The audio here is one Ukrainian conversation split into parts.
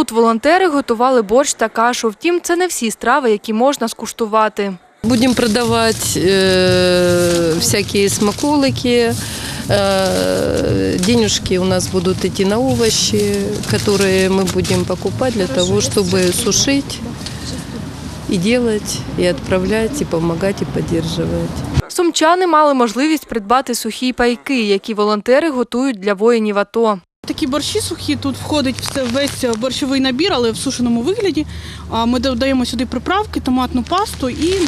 Тут волонтери готували борщ та кашу. Втім, це не всі страви, які можна скуштувати. Будем продавать э, всякие смаколики. Э, денежки у нас будут идти на овощи, которые мы будем покупать для того, чтобы сушить и делать, и отправлять, и помогать, и поддерживать. Сумчани мали можливість придбати сухі пайки, які волонтери готують для воїнів АТО. Такі борщі сухі, тут входить весь борщовий набір, але в сушеному вигляді. Ми додаємо сюди приправки, томатну пасту і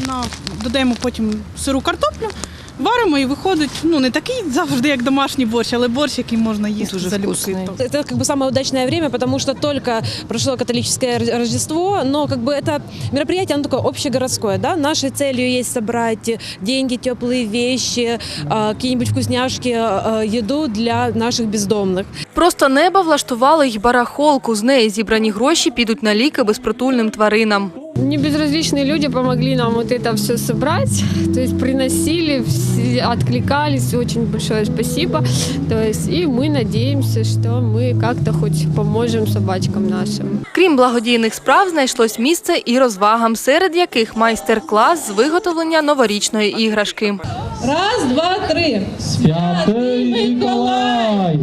додаємо потім сиру картоплю, варимо і виходить ну не такий завжди, як домашній борщ, але борщ, який можна їсти Дуже залюбки. вкусний. Тобто Это как бы самое удачное время, потому что только прошло католическое Рож- Рождество, но как бы это мероприятие, оно такое общегородское, да, нашей целью есть собрать деньги, теплые вещи, а, какие-нибудь вкусняшки, а, еду для наших бездомных. Просто неба влаштували й барахолку. З неї зібрані гроші підуть на ліки безпритульним тваринам. Небезразличные люди помогли нам вот это все собрать, то есть приносили, все откликались, очень большое спасибо. То есть и мы надеемся, что мы как-то хоть поможем собачкам нашим. Крім благодійних справ, знайшлось місце і розвагам, серед яких майстер-клас з виготовлення новорічної іграшки. Раз, два, три. Святий Миколай!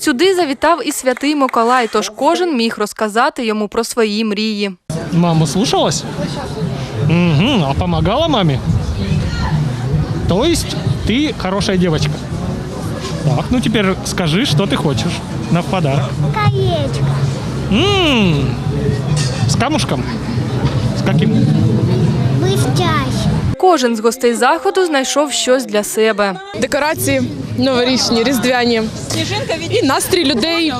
Сюди завітав і святий Миколай, тож кожен міг розказати йому про свої мрії. Маму слушалась? Угу, а помогала маме? То есть ты хорошая девочка. Так, ну теперь скажи, что ты хочешь на подарок. Колечко. М, С камушком? С каким? Блестяще. Кожен з гостей заходу знайшов щось для себе. декорації новорічні, різдвяні. І настрій людей.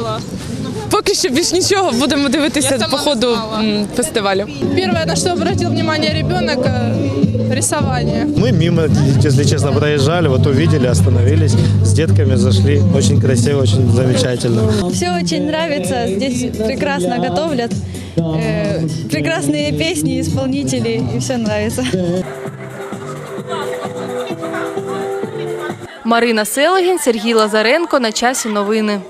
Поки що більш нічого будемо дивитися по ходу м, фестивалю. Перше, на що обратив увагу ребенок, рисування. Мы мимо, если честно, проезжали, вот увидели, остановились, с детками зашли. Очень красиво, очень замечательно. Все очень нравится, здесь прекрасно готовят, э, прекрасные песни, исполнители, и все нравится. Марина Селегін, Сергій Лазаренко. На часі новини.